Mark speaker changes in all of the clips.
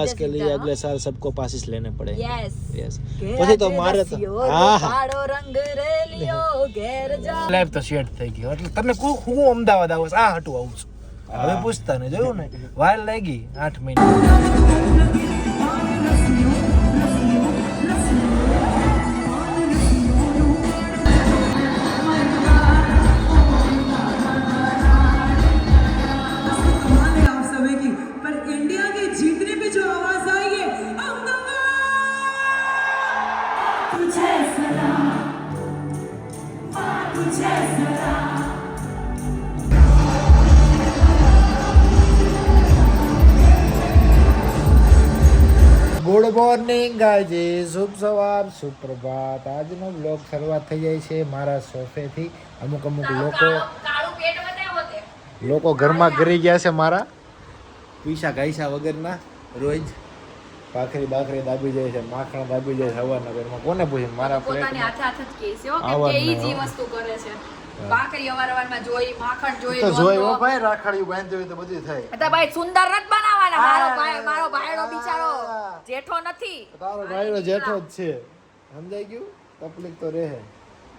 Speaker 1: पास के लिए अगले साल सबको पासिस लेने पड़े
Speaker 2: યસ
Speaker 1: यस પછી તો મારે તો હા હા
Speaker 2: કાળો રંગ રેલિયો ઘેર જા
Speaker 3: લાઈફ તો સેટ થઈ ગયો એટલે તમે કુ હું અમદાવાદ આવું છું, આ હટું આવું છું હવે પૂછતા ને જોયું ને વાર લાગી આઠ મહિના ગુડ મોર્નિંગ ગાયજી શુભ સવાર સુપ્રભાત આજનો બ્લોગ શરૂઆત થઈ જાય છે મારા સોફેથી. અમુક અમુક લોકો લોકો ઘરમાં ઘરી ગયા છે મારા. પૈસા ગાયસા વગરના રોજ. ભાખરી બાખરી દાબી જાય છે માખણ દાબી જાય છે સવારના ઘરમાં. કોને પૂછે? મારા
Speaker 2: પોતાની
Speaker 3: પ્લેટ
Speaker 2: હાથે કે ભાખરી અવાર જોઈ માખણ જોઈ
Speaker 3: તો જોઈ હો ભાઈ રાખડીયું બાંધ્યું તો બધું થાય.
Speaker 2: હતા ભાઈ સુંદર નથી બનાવવાના. મારો ભાઈ મારો ભાઈડો બિચારો જેઠો નથી.
Speaker 3: તારો ભાઈનો જેઠો જ છે. સમજાઈ ગયું? તકલીફ તો રહે.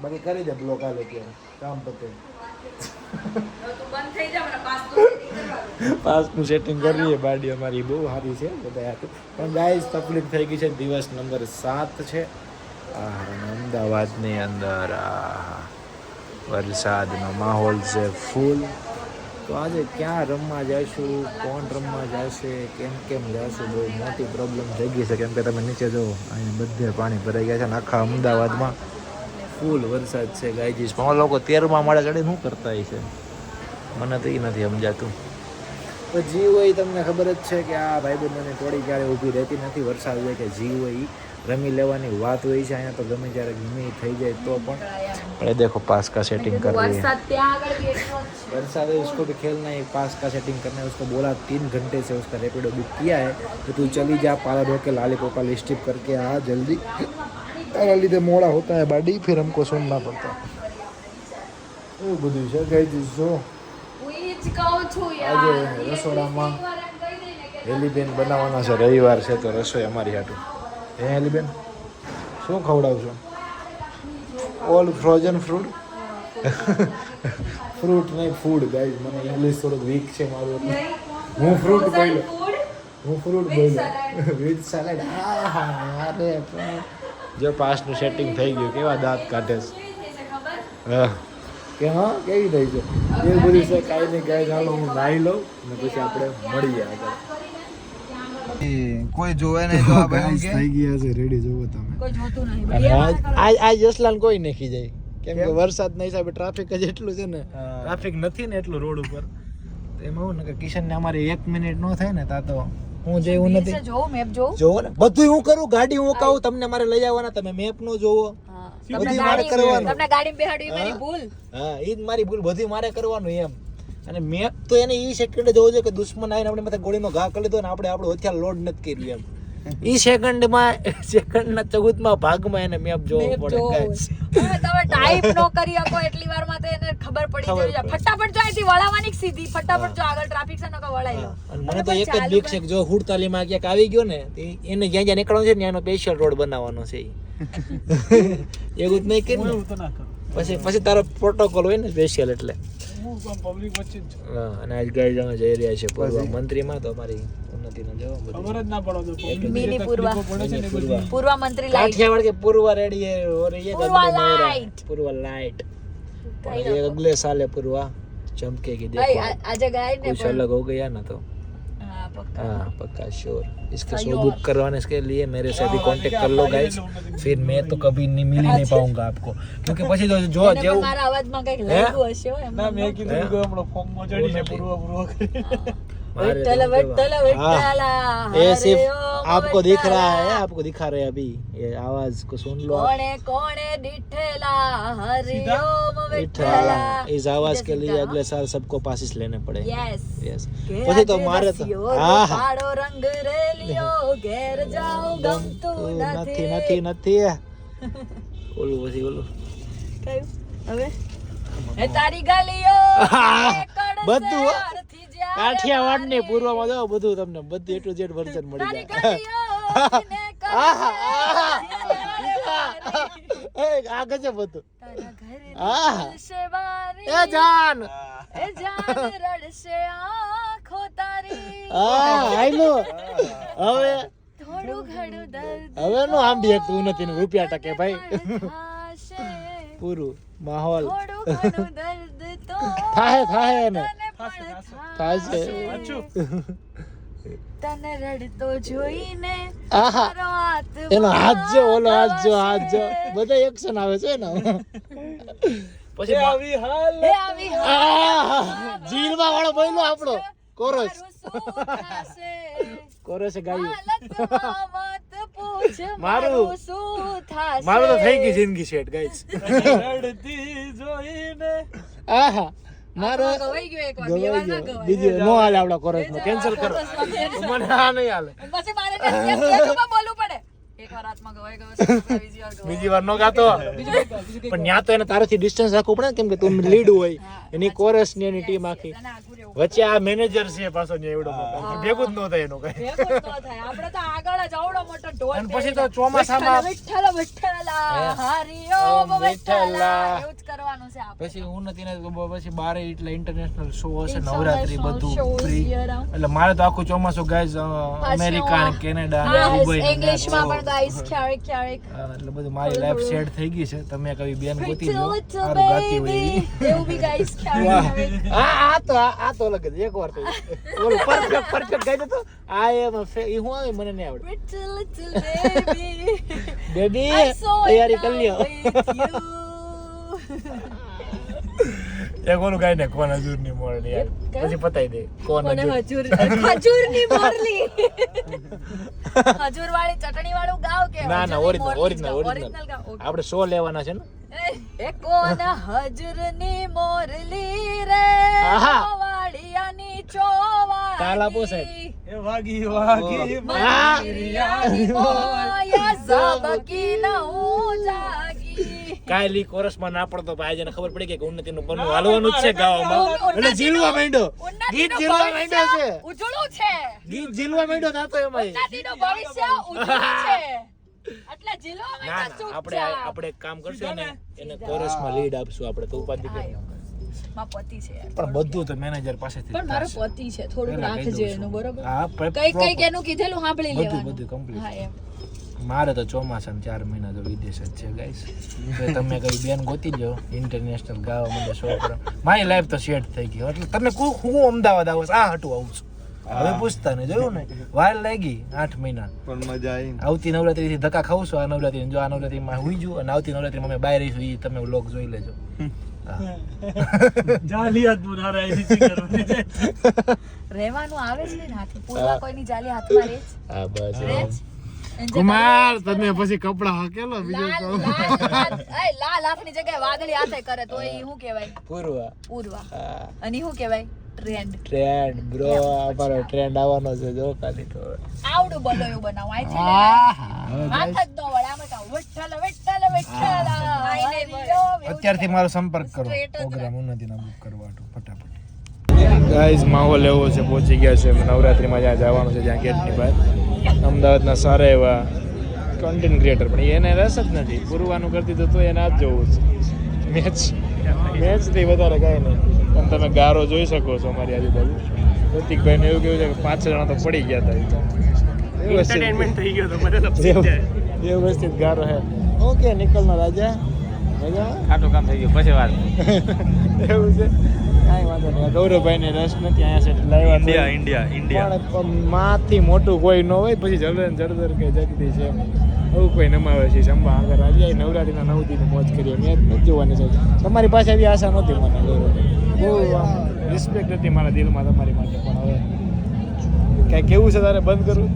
Speaker 3: બાકી કરી દે બ્લોક આલે ત્યારે કામ પતે. પાસનું સેટિંગ કરીએ. બાડી અમારી બહુ સારી છે બધા પણ ગાઈસ તકલીફ થઈ ગઈ છે. દિવસ નંબર સાત છે. અમદાવાદની અંદર આ. વરસાદનો માહોલ છે ફૂલ. તો આજે ક્યાં રમવા જઈશું કોણ રમવા જશે? કેમ કેમ જશું? બહુ મોટી પ્રોબ્લેમ થઈ ગઈ છે. કેમ કે તમે નીચે જુઓ અહીં બધે પાણી ભરાઈ ગયા છે અને આખા અમદાવાદમાં ફૂલ વરસાદ છે. ગાયજીસ પણ લોકો તેરમાં માળા ચડીને શું કરતા છે? મને તો એ નથી સમજાતું. જીવ હોય તમને ખબર જ છે કે આ ભાઈબંધોની ટોળી ક્યારે ઊભી રહેતી નથી વરસાદ હોય કે જીવ હોય ઈ રમી લેવાની વાત હોય છે અહીંયા તો ગમે ત્યારે ગમે ઈ થઈ જાય તો પણ અરે દેખો પાસ કા સેટિંગ कर रही है
Speaker 2: વરસાદ ત્યાં આગળ બી એટલો જ છે
Speaker 3: वरसाद है उसको भी खेलना है पास का सेटिंग करना है उसको बोला तीन घंटे से उसका रेपिडो बुक किया है तो तू चली जा पाला धो के लाली पोपा लिस्टिप करके आ जल्दी तारा લીધે મોડા होता है बाडी फिर हमको सुनना पड़ता એવું બધું છે ગઈ દીસો
Speaker 2: હું ઈ જ
Speaker 3: રસોડામાં હેલીબેન બનાવવાના છે. રવિવાર છે તો રસોઈ અમારી હાટું. હે હેલીબેન, શું ખવડાવશો? ઓલ ફ્રોઝન ફ્રૂટ ફ્રૂટ નહીં ફૂડ ગાઈઝ મને ઇંગ્લિશ થોડુંક વીક છે મારું. હું ફ્રૂટ બોલ્યો. હું ફ્રૂટ બોલ્યો. વિથ સલાડ અરે જો પાસનું સેટિંગ થઈ ગયું. કેવા દાંત કાઢે છે. હા. કે હા કેવી થઈ છે? એ બધું છે કાંઈ નહીં કાંઈ ચાલો હું નાહી લઉં ને પછી આપણે મળીએ આગળ.
Speaker 4: કોઈ જોવે નહીં તો આ ભાઈ
Speaker 3: થઈ ગયા છે રેડી જોવો તમે.
Speaker 2: કોઈ જોતું નહીં.
Speaker 3: આજ આજ જસલાન કોઈ નાખી જાય. કેમ કે વરસાદ નહીં સાહેબ ટ્રાફિક જ એટલું છે ને. ટ્રાફિક નથી ને એટલું રોડ ઉપર. તો એમાં હું ને કે કિશન ને અમારે એક મિનિટ નો થાય ને તા તો હું જે હું નથી.
Speaker 2: જોઉં મેપ જોઉં
Speaker 3: જોવો. ને. બધું હું કરું ગાડી હું કહું તમને મારે લઈ આવવાના તમે મેપ નો જોવો.
Speaker 2: હા.
Speaker 3: બધી મારે કરવાનું.
Speaker 2: તમને ગાડી બેહાડવી મારી ભૂલ
Speaker 3: હા? ઈ જ મારી ભૂલ બધી મારે કરવાનું એમ. અને મેં તો એને ઈ સેકન્ડે જોવું છે કે દુશ્મન આવીને આપણે માથે ગોળીનો ઘા કરી લીધો ને આપણે આપણું હથિયાર લોડ નથી કર્યું એમ. ઈ સેકન્ડમાં સેકન્ડના ચૌદમાં ભાગમાં એને મેપ જોવો પડે
Speaker 2: તમે ટાઈપ નો કરી શકો એટલી વારમાં તો એને ખબર પડી
Speaker 3: જાય.
Speaker 2: જવી ફટાફટ જો અહીંથી વળાવવાની સીધી. ફટાફટ જો આગળ ટ્રાફિક છે નકો વળાઈ
Speaker 3: અને મને તો એક જ બીક છે કે જો હુડતાલીમાં ક્યાંક આવી ગયો ને એને જ્યાં જ્યાં નીકળવાનું છે ને એનો સ્પેશિયલ રોડ બનાવવાનો છે ઈ. એવું નહીં કરી. પછી પછી તારો પ્રોટોકોલ હોય ને સ્પેશિયલ એટલે. અને આજ ગાડી અમે જઈ રહ્યા છે પૂર્વ મંત્રીમાં તો અમારી
Speaker 2: પૂર્વ. લાઈટ.
Speaker 3: કાઠિયાવાડ અગલે સાલે પૂર્વ. ચમકેગી દેખો
Speaker 2: આજે
Speaker 3: ગાઈડ
Speaker 2: અલગ હો ગયા ના
Speaker 3: તો.
Speaker 2: પણ
Speaker 3: अलग हो गया ना तो
Speaker 2: હા, પક્કા.
Speaker 3: हाँ पक्का श्योर इसके
Speaker 2: सही
Speaker 3: शो
Speaker 2: और-
Speaker 3: बुक करवाने के लिए मेरे से अभी कांटेक्ट कर लो गाइस फिर मैं तो कभी नहीं मिल ही नहीं पाऊंगा आपको क्योंकि પછી તો જો
Speaker 2: એને પણ
Speaker 3: જેવું
Speaker 2: મારા અવાજમાં કંઈક લાગ્યું હશે હો એમાં.
Speaker 3: मारे
Speaker 2: વિઠ્ઠલ,
Speaker 3: तो
Speaker 2: વિઠ્ઠલ, વિઠ્ઠલા,
Speaker 3: ये सिर्फ
Speaker 2: હરે ઓમ
Speaker 3: आपको दिख रहा है
Speaker 2: વિઠ્ઠલા.
Speaker 3: आपको दिखा रहे हैं अभी ये आवाज को सुन लो आप
Speaker 2: કોણે કોણે દીઠેલા હરિ ઓમ
Speaker 3: विठला
Speaker 2: વિઠ્ઠલા
Speaker 3: इस आवाज के लिए अगले साल सबको पासिस लेने पड़े
Speaker 2: યસ
Speaker 3: यस
Speaker 2: કે
Speaker 3: પછી તો
Speaker 2: આજે
Speaker 3: મારે તો
Speaker 2: રસિયો
Speaker 3: હા હા
Speaker 2: કાળો રંગ રેલિયો ઘેર જાઉં ગમતું
Speaker 3: નથી
Speaker 2: નથી
Speaker 3: નથી નથી ઓલું પછી ઓલું
Speaker 2: કયું હવે એ તારી ગલીઓ
Speaker 3: હા,
Speaker 2: એકડ
Speaker 3: બધું હો.
Speaker 2: શહેરથી જ્યાં
Speaker 3: કાઠિયાવાડની પૂર્વમાં જાઓ બધું તમને બધું એટલું જેટ વર્જન મળી જાય. આ ગજબ હતું. એ જાન.
Speaker 2: એ જાન રડશે આંખો તારી.
Speaker 3: હા આયલો. હવે
Speaker 2: થોડું ઘણું દર્દ
Speaker 3: હવે નું આંબી તું નથી ને રૂપિયા ટકે ભાઈ. પૂરું માહોલ.
Speaker 2: થોડું ઘણું દર્દ તો
Speaker 3: થાહે થાહે ને.
Speaker 2: પણ
Speaker 3: થાશે
Speaker 2: તને રડતો જોઈને
Speaker 3: આહા. એનો હાથ જો ઓલો હાથ જો હાથ જો. બધા એક્શન આવે છે ને પછી આવી હાલ
Speaker 2: એ આવી
Speaker 3: આહા. જીલવા વાળો બોલ્યો આપણો. કોરસ? કોરસ ગાયું. મારું-
Speaker 2: મારું શું
Speaker 3: તો થઈ ગઈ જિંદગી સેટ ગાઈસ આહા. મારો
Speaker 2: ગવાઈ ગયો એકવાર, વાર ના
Speaker 3: ગવાઈ ગયો.
Speaker 2: ગવાય.
Speaker 3: બીજી નો હાલે આપડા કોરસમાં કેન્સલ કરો. મને આ નહીં હાલે.
Speaker 2: પછી મારે બોલવું પડે. એકવાર હાથમાં ગવાઈ ગયો છે, બીજી વાર ગવાય.
Speaker 3: બીજી વાર નો ગાતો. પણ ત્યાં તો એને તારાથી ડિસ્ટન્સ રાખવું પડે કેમ કે તું લીડ હોય એની કોરસની એની ટીમ આખી. વચ્ચે આ મેનેજર છે પાછો ને એવડો મોટો. ભેગું જ ન થાય એનો કઈ.
Speaker 2: આપણે તો આગળ જ આવડો મોટો ઢોલ
Speaker 3: અને પછી તો ચોમાસામાં-
Speaker 2: વિઠ્ઠલ, વિઠ્ઠલ, હરિ ઓમ વિઠ્ઠલા. એવું જ કરવાનું છે આપણે.
Speaker 3: પછી હું નથી ને પછી બારે એટલે ઇન્ટરનેશનલ શો હશે નવરાત્રી બધું
Speaker 2: round.
Speaker 3: એટલે મારે તો આખું ચોમાસું ગાઈઝ અમેરિકા ને કેનેડા ને દુબઈ ને
Speaker 2: ઇંગ્લિશમાં પણ ગાઈઝ ક્યારેક ક્યારેક
Speaker 3: એટલે બધું મારી લાઈફ સેટ થઈ ગઈ છે. તમે કવિ બેન ગોતી લો સારું ગાતી હોય એવું.
Speaker 2: બી ગાઈસ ક્યારેક.
Speaker 3: આ આ તો આ આ તો અલગ જ એક વાર તો ઓલું પરફેક્ટ પરફેક્ટ ગાઈ દેતો. આ એમ ઈ હું આવે મને નહીં આવડે. બેબી તૈયારી કરી લ્યો. એક ઓલું ગાય ને કોણ હજુરની મોરલી યાર પછી પતાઈ દે કોણ
Speaker 2: કોને
Speaker 3: હજુર
Speaker 2: હજુરની મોરલી. હજુર વાળી ચટણી વાળું ગાવ કે
Speaker 3: ના ના ઓરિજિનલ ઓરિજિનલ ઓરિજિનલ. આપણે શો લેવાના છે ને?
Speaker 2: એ કોણ હજુરની મોરલી રે?
Speaker 3: આહા.
Speaker 2: વાડિયાની ચોવાળી
Speaker 3: તાલ આપો સાહેબ.
Speaker 5: એ વાગી વાગી
Speaker 2: મંદિરિયાની મોયા ઝબકી ન જાગી.
Speaker 3: કાયલી કોરસમાં ના પડતો ભાઈ જેને ખબર પડી કે ઉન્નતિ નું પન્નું હાલવાનું જ છે ગાવામાં. એટલે જીલવા માંડ્યો. ગીત જીલવા
Speaker 2: ભવિષ્ય
Speaker 3: માંડ્યો છે.
Speaker 2: ઉજળું છે.
Speaker 3: ગીત જીલવા માંડ્યો નાતો એમાં.
Speaker 2: ઉન્નતિનું ભવિષ્ય ઉજળું છે. એટલે જીલવા માંડ્યો
Speaker 3: આપણે આપણે એક કામ કરશું ને. એને કોરસમાં લીડ આપશું આપણે તો ઉપાધિ.
Speaker 2: મારો પતિ છે
Speaker 3: પણ બધું તો મેનેજર પાસેથી
Speaker 2: પણ મારો પતિ છે થોડુંક રાખજે એનું બરોબર?
Speaker 3: હા
Speaker 2: કઈ કઈ એનું કીધેલું સાંભળી લેવાનું.
Speaker 3: બધું complete.
Speaker 2: હા એમ.
Speaker 3: મારે તો ચોમાસામાં ચાર મહિના તો વિદેશ જ છે ગાઈસ તો તમે કઈ બેન ગોતી જો ઇન્ટરનેશનલ ગાવા મને શો કરો મારી લાઈફ તો સેટ થઈ ગઈ. એટલે તમે હું અમદાવાદ આવું આ હટું આવું છું. હવે પૂછતા ને જોયું ને? વાર લાગી આઠ મહિના.
Speaker 5: પણ મજા આવી
Speaker 3: આવતી નવરાત્રી થી ધક્કા ખાવું છું આ નવરાત્રી જો આ નવરાત્રીમાં હુઈ જુ અને આવતી નવરાત્રીમાં અમે બહાર રહીશું ઈ તમે લોક જોઈ લેજો. હા.
Speaker 2: રહેવાનું આવે છે ને હાથે. પૂરવા કોઈની જાલી હાથમાં રહે
Speaker 3: હા બસ કુમાર તમે પછી કપડા હકેલો
Speaker 2: બીજો તો? એ લાલ આંખની જગ્યાએ વાદળી હાથે કરે તો એ શું કહેવાય?
Speaker 3: પૂર્વા.
Speaker 2: પૂરવા. અને શું કહેવાય? ટ્રેન્ડ.
Speaker 3: ટ્રેન્ડ બ્રો અમારો ટ્રેન્ડ આવવાનો છે જો ખાલી તો.
Speaker 2: આવડું બોલો એવું બનાવું. આઈ
Speaker 3: છે
Speaker 2: હાથ જ ન વળે. આમ. વિઠ્ઠલ વિઠ્ઠલ
Speaker 3: અત્યારથી મારો સંપર્ક કરો. પ્રોગ્રામ ઉન્નતિના બુક કરવા ફટાફટ. ગાઈઝ માહોલ એવો છે પહોંચી ગયા છે. નવરાત્રીમાં જ્યાં જવાનું છે જ્યાં ગેટની બહાર. અમદાવાદના સારા એવા કન્ટેન્ટ ક્રિએટર પણ. એને રસ જ નથી. પૂરવાનું કરતી તો એને આ જ જોવું છે. મેચ મેચથી વધારે કાંઈ નહીં. પણ તમે ગારો જોઈ શકો છો અમારી આજુબાજુ. પ્રતિકભાઈને એવું કેવું છે કે પાંચ છ જણા તો પડી ગયા હતા ઈ તો. એન્ટરટેનમેન્ટ થઈ ગયો તો વ્યવસ્થિત ગારો હે. ઓકે નિકલનો રાજા.
Speaker 5: ખાટું કામ થઈ ગયું પછી વાત.
Speaker 3: એવું છે? કાંઈ વાંધો નહીં ગૌરવભાઈને રસ નથી અહીંયા સેટ લાવ્યા
Speaker 5: ઇન્ડિયા. ઇન્ડિયા ઇન્ડિયા
Speaker 3: પણ માથી મોટું કોઈ ન હોય પછી જલન જળદર કે જગદીશ એમ. એવું કોઈ નમાવે છે સંભા આગળ આજે નવરાત્રીના નવ દિન મોજ કરીએ મેં નથી જોવાની છે. તમારી પાસે એવી આશા નહોતી મને ગૌરવ બહુ રિસ્પેક્ટ હતી મારા દિલમાં તમારી માટે પણ હવે કાંઈ કેવું છે તારે બંધ કરવું?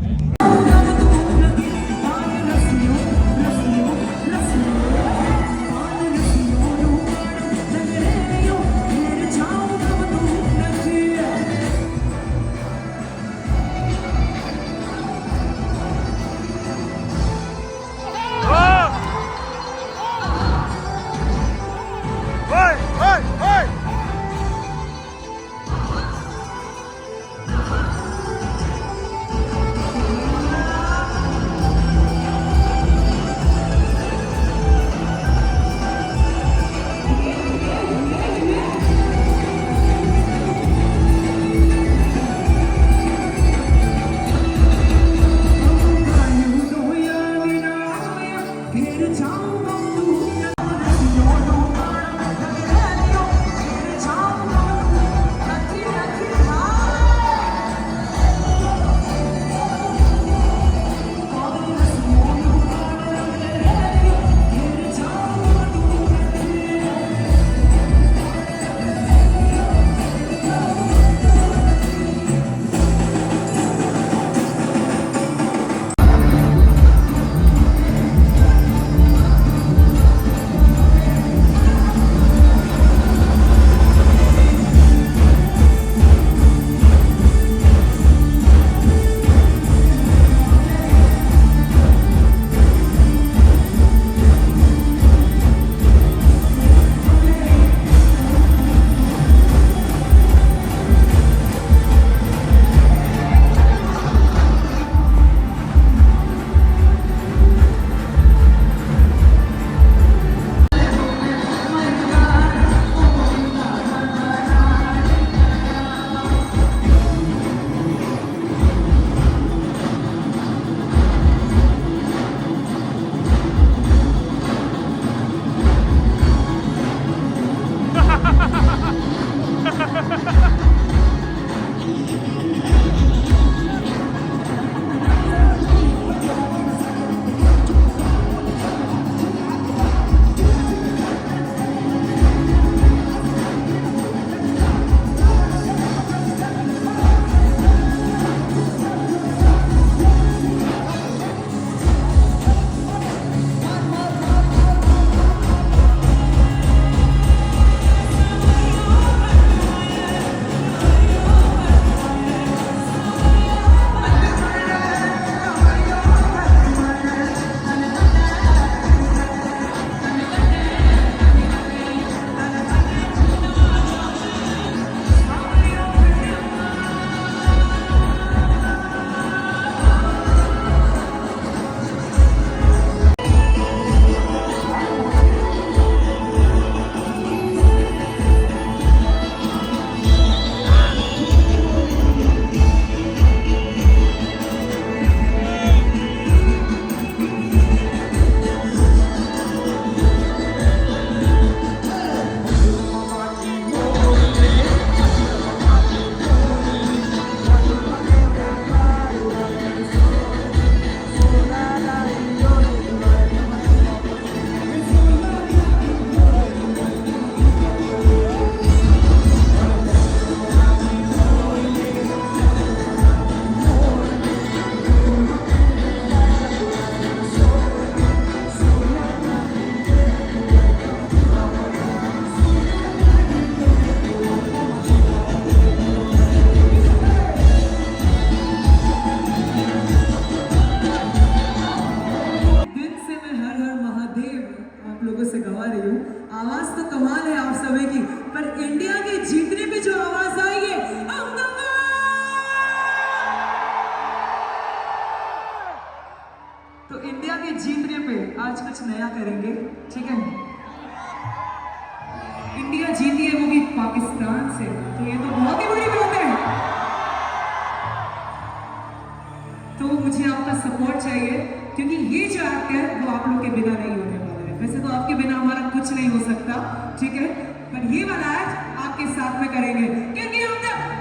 Speaker 5: तो आपके बिना हमारा कुछ नहीं हो सकता ठीक है पर ये वाला आज आपके साथ में करेंगे क्योंकि हम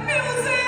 Speaker 5: म्यूजिक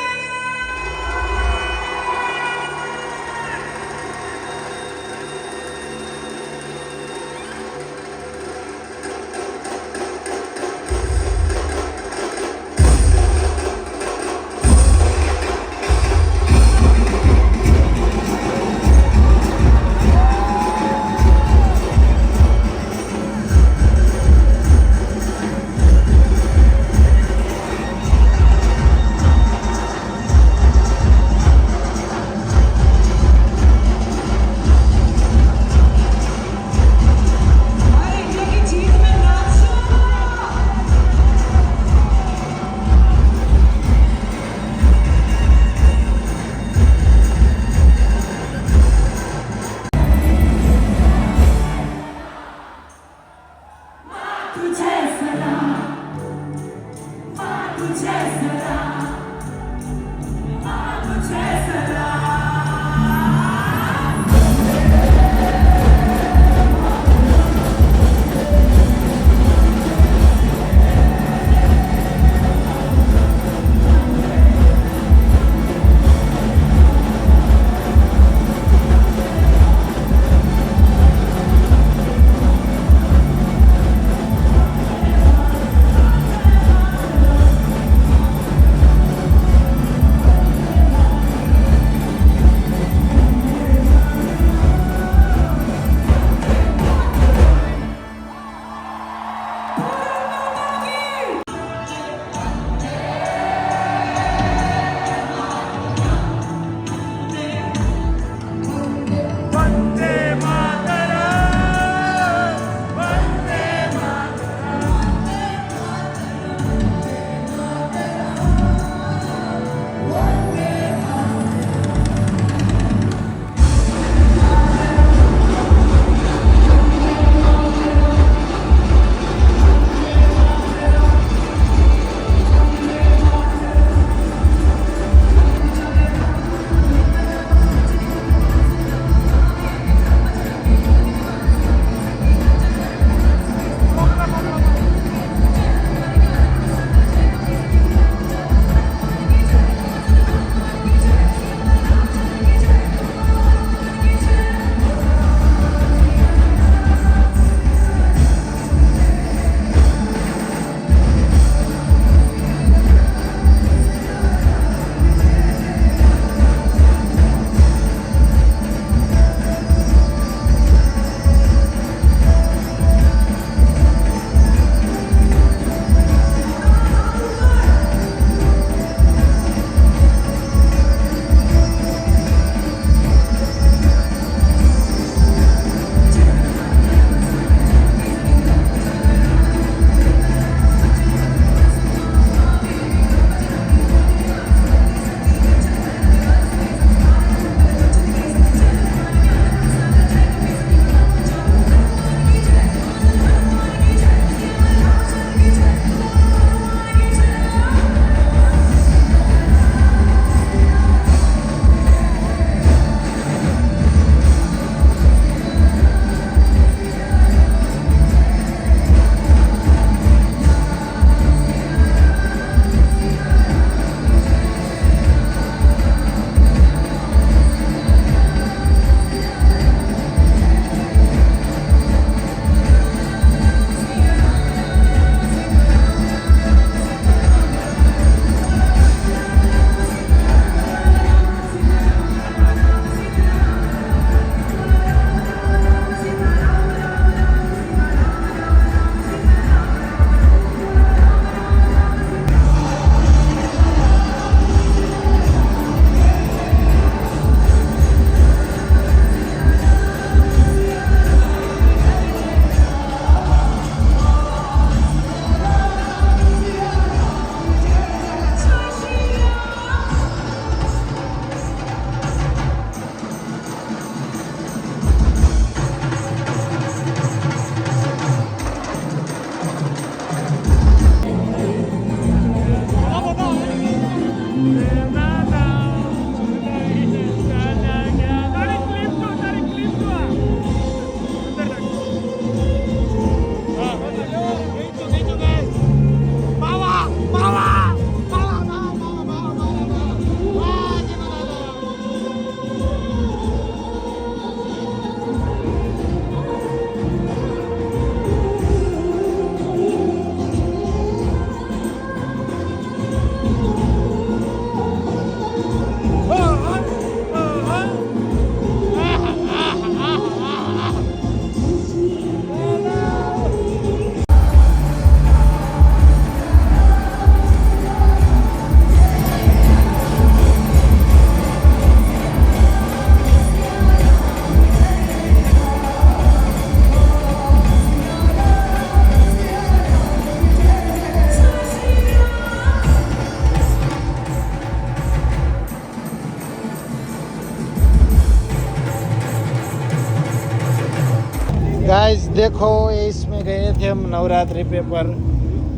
Speaker 3: हम नवरात्रि पे पर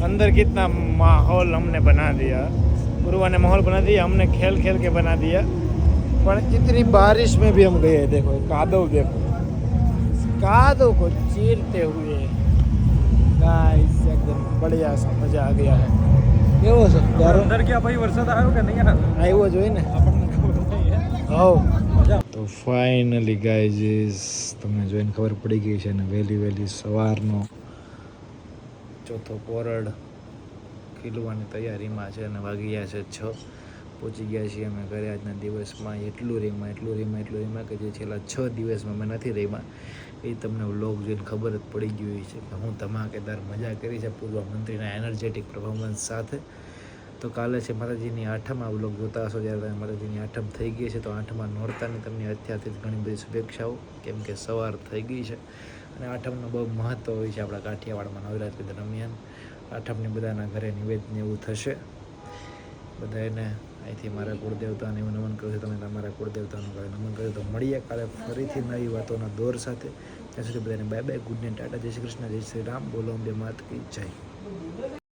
Speaker 3: अंदर कितना माहौल हमने बना दिया गुरुआ ने माहौल बना दिया हमने खेल खेल के बना दिया पर इतनी बारिश में भी हम गए देखो कादव देखो कादव को चीरते हुए गाइस एकदम बढ़िया सा मजा आ गया है કેવો છે ગારો
Speaker 5: અંદર ક્યાં ભાઈ વરસાદ આવ્યો કે નહીં આવ્યો
Speaker 3: આવ્યો જોઈએ ને
Speaker 5: આપણને ખબર નહીં હે
Speaker 3: હવ તો ફાઇનલી ગાઈઝ તમને જોઈને ખબર પડી ગઈ છે ને વહેલી વહેલી સવારનો ચોથો કોરડ ખીલવાની તૈયારીમાં છે અને વાગી ગયા છે છ. પહોંચી ગયા છીએ અમે ઘરે આજના દિવસમાં. એટલું રીમાં એટલું રીમાં એટલું રીમાં કે જે છેલ્લા છ દિવસમાં અમે નથી રીમાં. એ તમને વ્લોગ જોઈને ખબર જ પડી ગઈ છે કે હું ધમાકેદાર મજા કરી છે પૂર્વ મંત્રીના એનર્જેટિક પરફોર્મન્સ સાથે. તો કાલે છે માતાજીની આઠમ આ વ્લોગ જોતા હશો જ્યારે તમે માતાજીની આઠમ થઈ ગઈ છે તો આઠમાં નોરતાની તમને અત્યારથી ઘણી બધી શુભેચ્છાઓ. કેમ કે સવાર થઈ ગઈ છે. અને આઠમનું બહુ મહત્ત્વ હોય છે આપણા કાઠિયાવાડમાં નવરાત્રિ દરમિયાન. આઠમની બધાના ઘરે નિવેદન એવું થશે. બધા એને અહીંથી મારા કુળદેવતાને એવું નમન કરું છું. તમે તમારા કુળદેવતાનું કાલે નમન કર્યું તો મળીએ કાલે ફરીથી નવી વાતોના દોર સાથે. ત્યાં સુધી બધાને bye bye good night tata, જય શ્રી કૃષ્ણ, જય શ્રી રામ, બોલો અંબે માત કી જય.